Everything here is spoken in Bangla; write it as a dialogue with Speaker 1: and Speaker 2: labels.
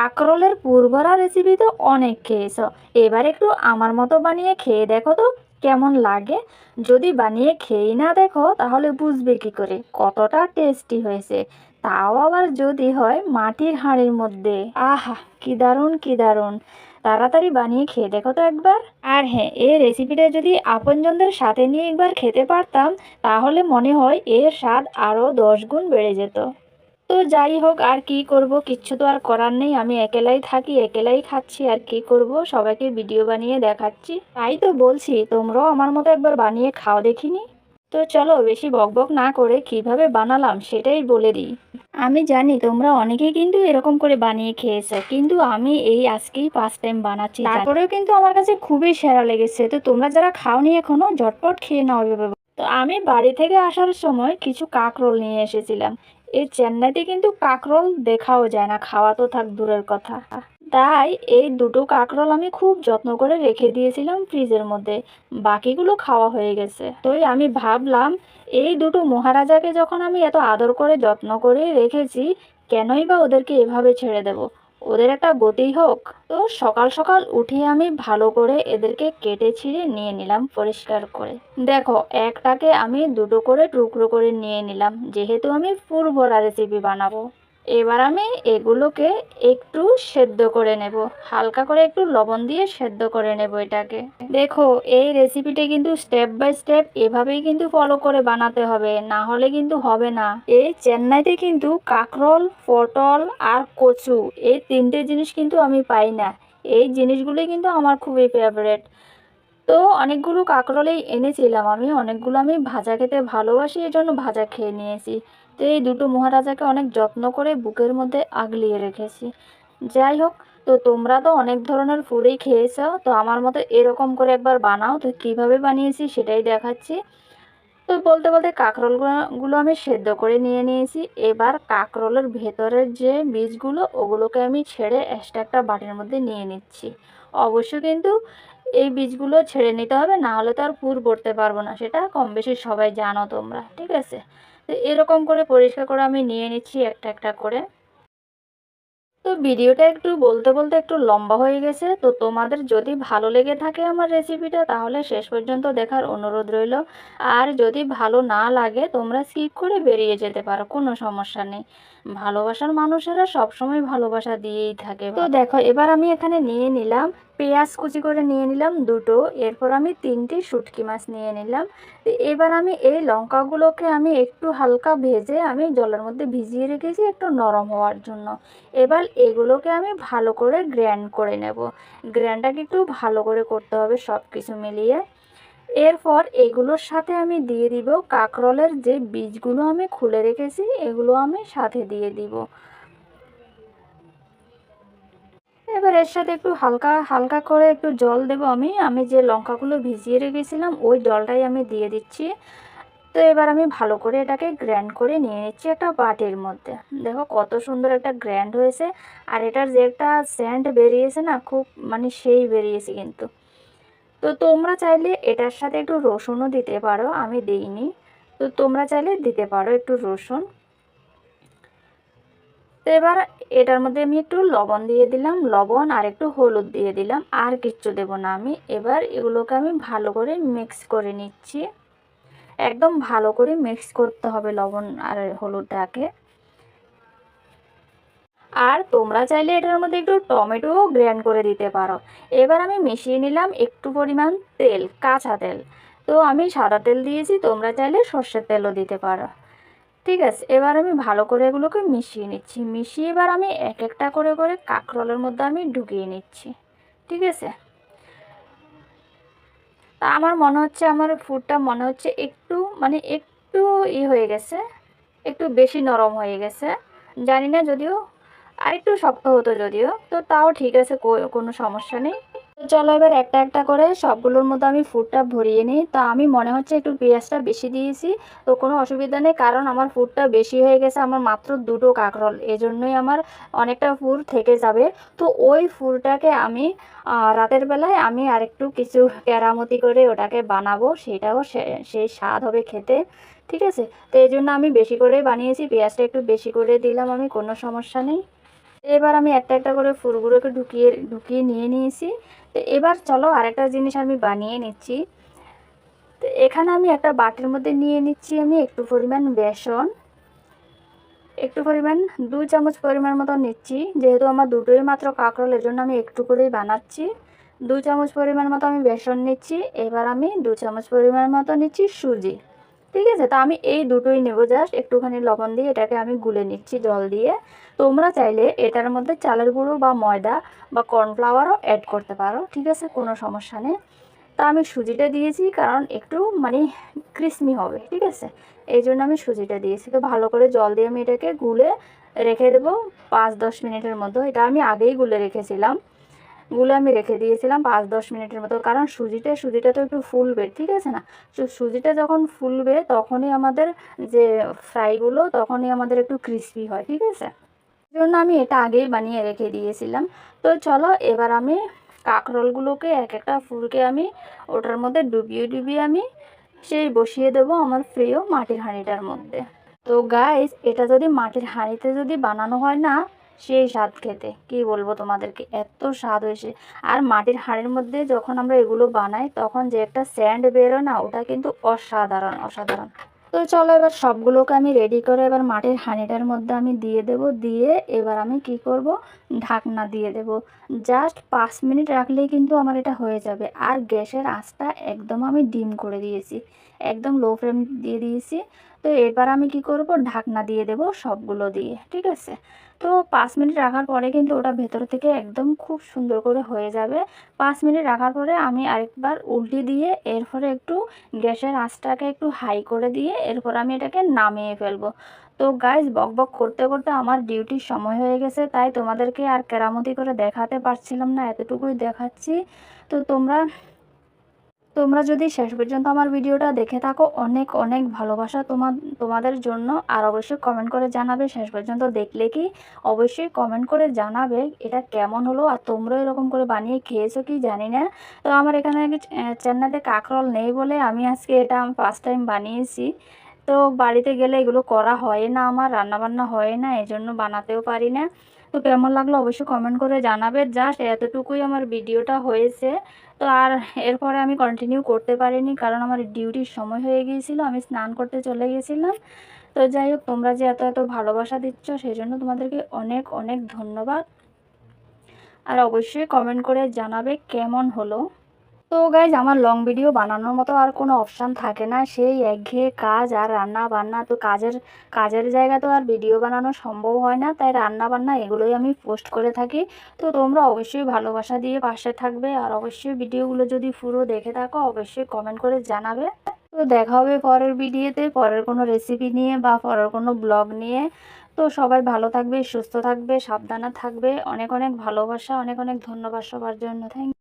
Speaker 1: কাঁকরোলের পুরভরা রেসিপি তো অনেক খেয়েছো। এবার একটু আমার মতো বানিয়ে খেয়ে দেখো তো, কেমন লাগে? যদি বানিয়ে খেয়েই না দেখো, তাহলে বুঝবে কি করে? কতটা টেস্টি হয়েছে। তাও আবার যদি হয় মাটির হাঁড়ির মধ্যে। আহা, কি দারুণ কি দারুণ। তাড়াতাড়ি বানিয়ে খেয়ে দেখো তো একবার। আর হ্যাঁ এই রেসিপিটা যদি আপনজনদের সাথে নিয়ে একবার খেতে পারতাম, তাহলে মনে হয় এর স্বাদ আরও দশ গুণ বেড়ে যেত। তো যাই হোক আর কি করব? কিচ্ছু তো আর করার নেই। আমি একেলাই থাকি একেলাই খাচ্ছি আর কি করব? সবাইকে ভিডিও বানিয়ে দেখাচ্ছি। তাই তো বলছি তোমরাও আমার মতো একবার বানিয়ে খাও দেখিনি? তো চলো বেশি বকবক না করে কীভাবে বানালাম সেটাই বলে দিই। আমি জানি তোমরা অনেকেই কিন্তু এরকম করে বানিয়ে খেয়েছো কিন্তু আমি এই আজকেই ফার্স্ট টাইম বানাচ্ছি। তারপরেও কিন্তু আমার কাছে খুবই সেরা লেগেছে। তো তোমরা যারা খাওনি এখনও ঝটপট খেয়ে নাও এভাবে। তো আমি বাড়ি থেকে আসার সময় কিছু কাঁকরোল নিয়ে এসেছিলাম। এই চেন্নাইতে কিন্তু কাঁকরোল দেখাও যায় না, খাওয়া তো থাক দূরের কথা। তাই এই দুটো কাঁকরোল আমি খুব যত্ন করে রেখে দিয়েছিলাম ফ্রিজের মধ্যে, বাকিগুলো খাওয়া হয়ে গেছে। তো আমি ভাবলাম, এই দুটো মহারাজাকে যখন আমি এত আদর করে যত্ন করে রেখেছি, কেনই বা ওদেরকে এভাবে ছেড়ে দেব? ওদের একটা গতি হোক। তো সকাল সকাল উঠে আমি ভালো করে এদেরকে কেটে ছিঁড়ে নিয়ে নিলাম পরিষ্কার করে। দেখো, একটাকে আমি দুটো করে টুকরো করে নিয়ে নিলাম। যেহেতু আমি ফুরভরা রেসিপি বানাবো। এবার আমি এগুলোকে একটু সেদ্ধ করে নেব। হালকা করে একটু লবণ দিয়ে সেদ্ধ করে নেব এটাকে। দেখো, এই রেসিপিটা কিন্তু স্টেপ বাই স্টেপ এভাবেই কিন্তু ফলো করে বানাতে হবে, না হলে কিন্তু হবে না। এই চেন্নাইতে কিন্তু কাঁকরোল, পটল আর কচু এই তিনটে জিনিস কিন্তু আমি পাই না। এই জিনিসগুলোই কিন্তু আমার খুবই ফেভারেট তো অনেকগুলো কাঁকরোলেই এনেছিলাম আমি, অনেকগুলো আমি ভাজা খেতে ভালোবাসি, এজন্য ভাজা খেয়ে নিয়েছি। তো এই দুটো মহারাজাকে অনেক যত্ন করে বুকের মধ্যে আগলিয়ে রেখেছি। যাই হোক, তো তোমরা তো অনেক ধরনের ফুডই খেয়েছো, তো আমার মতো এরকম করে একবার বানাও, তো কীভাবে বানিয়েছি সেটাই দেখাচ্ছি। তো বলতে বলতে কাঁকরোলগুলো, গুলো আমি সেদ্ধ করে নিয়ে নিয়েছি। এবার কাঁকরোলের ভেতরের যে বীজগুলো, ওগুলোকে আমি ছেড়ে এক্সট্রা একটা বাটির মধ্যে নিয়ে নিচ্ছি। অবশ্য কিন্তু এই বীজগুলো ছেড়ে নিতে হবে, না হলে তো আর পুর করতে পারব না, সেটা কম বেশি সবাই জানো তোমরা, ঠিক আছে? তো এরকম করে পরিষ্কার করে আমি নিয়ে নিচ্ছি একটা একটা করে। তো ভিডিওটা একটু বলতে বলতে একটু লম্বা হয়ে গেছে। তো তোমাদের যদি ভালো লেগে থাকে আমার রেসিপিটা তাহলে শেষ পর্যন্ত দেখার অনুরোধ রইল। আর যদি ভালো না লাগে, তোমরা স্কিপ করে বেরিয়ে যেতে পারো, কোনো সমস্যা নেই। ভালোবাসার মানুষেরা সবসময় ভালোবাসা দিয়েই থাকে। তো দেখো, এবার আমি এখানে নিয়ে নিলাম পেঁয়াজ কুচি করে নিয়ে নিলাম দুটো, এরপর আমি তিনটি শুটকি মাছ নিয়ে নিলাম। তো এবার আমি এই লঙ্কাগুলোকে আমি একটু হালকা ভেজে আমি জলের মধ্যে ভিজিয়ে রেখেছি একটু নরম হওয়ার জন্য। এবার এগুলোকে আমি ভালো করে গ্র্যান্ড করে নেব। গ্র্যান্ডটাকে একটু ভালো করে করতে হবে সব কিছু মিলিয়ে। এরপর এগুলোর সাথে আমি দিয়ে দিব কাঁকরোলের যে বীজগুলো আমি খুলে রেখেছি, এগুলো আমি সাথে দিয়ে দিব। এবার এর সাথে একটু হালকা হালকা করে একটু জল দেব আমি। আমি যে লঙ্কাগুলো ভিজিয়ে রেখেছিলাম, ওই জলটাই আমি দিয়ে দিচ্ছি। তো এবার আমি ভালো করে এটাকে গ্র্যান্ড করে নিয়ে নিচ্ছি একটা বাটির মধ্যে। দেখো কত সুন্দর একটা গ্র্যান্ড হয়েছে। আর এটার যে একটা স্যান্ড বেরিয়েছে না, খুব মানে সেই বেরিয়েছে কিন্তু। তো তোমরা চাইলে এটার সাথে একটু রসুনও দিতে পারো, আমি দিইনি। তো তোমরা চাইলে দিতে পারো একটু রসুন। তো এবার এটার মধ্যে আমি একটু লবণ দিয়ে দিলাম, লবণ আর একটু হলুদ দিয়ে দিলাম, আর কিচ্ছু দেবো না আমি। এবার এগুলোকে আমি ভালো করে মিক্স করে নিচ্ছি। একদম ভালো করে মিক্স করতে হবে লবণ আর হলুদটাকে। আর তোমরা চাইলে এটার মধ্যে একটু টমেটোও গ্র্যান্ড করে দিতে পারো। এবার আমি মিশিয়ে নিলাম একটু পরিমাণ তেল, কাঁচা তেল। তো আমি সাদা তেল দিয়েছি, তোমরা চাইলে সর্ষের তেলও দিতে পারো। ঠিক আছে, এবার আমি ভালো করে এগুলোকে মিশিয়ে নিচ্ছি। মিশিয়ে এবার আমি এক একটা করে করে কাঁকরোলের মধ্যে আমি ঢুকিয়ে নিচ্ছি। ঠিক আছে? তা আমার মনে হচ্ছে, আমার ফুডটা মনে হচ্ছে একটু মানে একটু ই হয়ে গেছে, একটু বেশি নরম হয়ে গেছে। জানি না, যদিও আর একটু শক্ত হতো যদিও, তো তাও ঠিক আছে কোনো সমস্যা নেই। চলো এবার একটা একটা করে সবগুলোর মধ্যে আমি ফুডটা ভরিয়ে নিই। তা আমি মনে হচ্ছে একটু পেঁয়াজটা বেশি দিয়েছি, তো কোনো অসুবিধা নেই, কারণ আমার ফুডটা বেশি হয়ে গেছে আমার মাত্র দুটো কাঁকরোল, এজন্যই আমার অনেকটা ফুড থেকে যাবে। তো ওই ফুলটাকে আমি রাতের বেলায় আমি আরেকটু কিছু কেরামতি করে ওটাকে বানাবো, সেটাও সেই স্বাদ হবে খেতে, ঠিক আছে? তো এই জন্য আমি বেশি করে বানিয়েছি, পেঁয়াজটা একটু বেশি করে দিলাম আমি, কোনো সমস্যা নেই। এবার আমি একটা একটা করে ফুলগুলোকে ঢুকিয়ে ঢুকিয়ে নিয়ে নিয়েছি। তো এবার চলো আরেকটা জিনিস আমি বানিয়ে নিচ্ছি। তো এখানে আমি একটা বাটির মধ্যে নিয়ে নিচ্ছি আমি একটু পরিমাণ বেসন। একটু পরিমাণ, দু চামচ পরিমাণ মতো নিচ্ছি। যেহেতু আমার দুটোই মাত্র কাঁকরোল এর জন্য আমি একটু করেই বানাচ্ছি। দু চামচ পরিমাণ মতো আমি বেসন নিচ্ছি। এবার আমি দু চামচ পরিমাণ মতো নিচ্ছি সুজি। ঠিক আছে? তো আমি এই দুটোই নেব জাস্ট একটুখানি লবণ দিয়ে এটাকে আমি গুলে নিচ্ছি জল দিয়ে। তোমরা চাইলে এটার মধ্যে চালের গুঁড়ো বা ময়দা বা কর্নফ্লাওয়ারও অ্যাড করতে পারো, ঠিক আছে? কোনো সমস্যা নেই। তা আমি সুজিটা দিয়েছি কারণ একটু মানে ক্রিসমি হবে, ঠিক আছে? এই জন্য আমি সুজিটা দিয়েছি। তো ভালো করে জল দিয়ে আমি এটাকে গুলে রেখে দেবো পাঁচ দশ মিনিটের মতো। এটা আমি আগেই গুলে রেখেছিলাম। গুলে আমি রেখে দিয়েছিলাম পাঁচ দশ মিনিটের মতো। কারণ সুজিটা সুজিটা তো একটু ফুলবে, ঠিক আছে না? তো সুজিটা যখন ফুলবে তখনই আমাদের যে ফ্রাইগুলো তখনই আমাদের একটু ক্রিসপি হয়, ঠিক আছে? জন্য আমি এটা আগেই বানিয়ে রেখে দিয়েছিলাম। তো চলো এবার আমি কাঁকরোলগুলোকে এক একটা ফুলকে আমি ওটার মধ্যে ডুবিয়ে ডুবিয়ে আমি সেই বসিয়ে দেবো আমার প্রিয় মাটির হাঁড়িটার মধ্যে। তো গাইস এটা যদি মাটির হাঁড়িতে যদি বানানো হয় না সেই স্বাদ খেতে। কি বলব তোমাদেরকে? এত স্বাদ হয়েছে। আর মাটির হাঁড়ির মধ্যে যখন আমরা এগুলো বানাই, তখন যে একটা স্যান্ড বেরোয় না, ওটা কিন্তু অসাধারণ অসাধারণ। তো চলো এবার সবগুলোকে আমি রেডি করে এবার মাটির হাঁড়িটার মধ্যে আমি দিয়ে দেব। দিয়ে এবার আমি কি করব? ঢাকনা দিয়ে দেব। জাস্ট পাঁচ মিনিট রাখলেই কিন্তু আমার এটা হয়ে যাবে। আর গ্যাসের আঁচটা একদম আমি ডিম করে দিয়েছি। একদম লো ফ্লেম দিয়ে দিয়েছি। তো এবার আমি কি করব? ঢাকনা দিয়ে দেব সবগুলো দিয়ে। ঠিক আছে? তো পাঁচ মিনিট রাখার পরে কিন্তু ওটা ভেতর থেকে একদম খুব সুন্দর করে হয়ে যাবে। পাঁচ মিনিট রাখার পরে আমি আরেকবার উল্টে দিয়ে এরপরে একটু গ্যাসের আঁচটাকে একটু হাই করে দিয়ে এরপর আমি এটাকে নামিয়ে ফেলব। তো গাইজ বক বক করতে করতে আমার ডিউটির সময় হয়ে গেছে, তাই তোমাদেরকে আর কেরামতি করে দেখাতে পারছিলাম না, এতটুকুই দেখাচ্ছি। তো তোমরা তোমরা যদি শেষ পর্যন্ত আমার ভিডিওটা দেখে থাকো, অনেক অনেক ভালোবাসা তোমার তোমাদের জন্য। আর অবশ্যই কমেন্ট করে জানাবে, শেষ পর্যন্ত দেখলে কি? অবশ্যই কমেন্ট করে জানাবে এটা কেমন হলো আর তোমরাও এরকম করে বানিয়ে খেয়েছো কি জানি না। তো আমার এখানে চেন্নাইতে কাঁকরোল নেই বলে আমি আজকে এটা ফার্স্ট টাইম বানিয়েছি। তো বাড়িতে গেলে এগুলো করা হয় না, আমার রান্নাবান্না হয় না এই জন্য বানাতেও পারি না। তো কেমন লাগল অবশ্যই কমেন্ট করে জানাবে। জাস্ট এতটুকুই আমার ভিডিওটা হয়েছে। তো আর এরপরে আমি কন্টিনিউ করতে পারিনি কারণ আমার ডিউটির সময় হয়ে গিয়েছিল। আমি স্নান করতে চলে গেছিলাম তো যাই হোক, তোমরা যে এত এত ভালোবাসা দিচ্ছ সেই জন্য তোমাদেরকে অনেক অনেক ধন্যবাদ। আর অবশ্যই কমেন্ট করে জানাবে কেমন হলো। তো গাইজ আমার লং ভিডিও বানানোর মতো আর কোনো অপশান থাকে না। সেই একঘেয়ে কাজ আর রান্না বান্না তো কাজের কাজের জায়গা তো আর ভিডিও বানানো সম্ভব হয় না। তাই রান্না বান্না এগুলোই আমি পোস্ট করে থাকি। তো তোমরা অবশ্যই ভালোবাসা দিয়ে পাশে থাকবে। আর অবশ্যই ভিডিওগুলো যদি পুরো দেখে থাকো, অবশ্যই কমেন্ট করে জানাবে। তো দেখা হবে পরের ভিডিওতে পরের কোনো রেসিপি নিয়ে বা পরের কোনো ব্লগ নিয়ে। তো সবাই ভালো থাকবে, সুস্থ থাকবে, সাবধানে থাকবে। অনেক অনেক ভালোবাসা, অনেক অনেক ধন্যবাদ সবার জন্য। থ্যাংক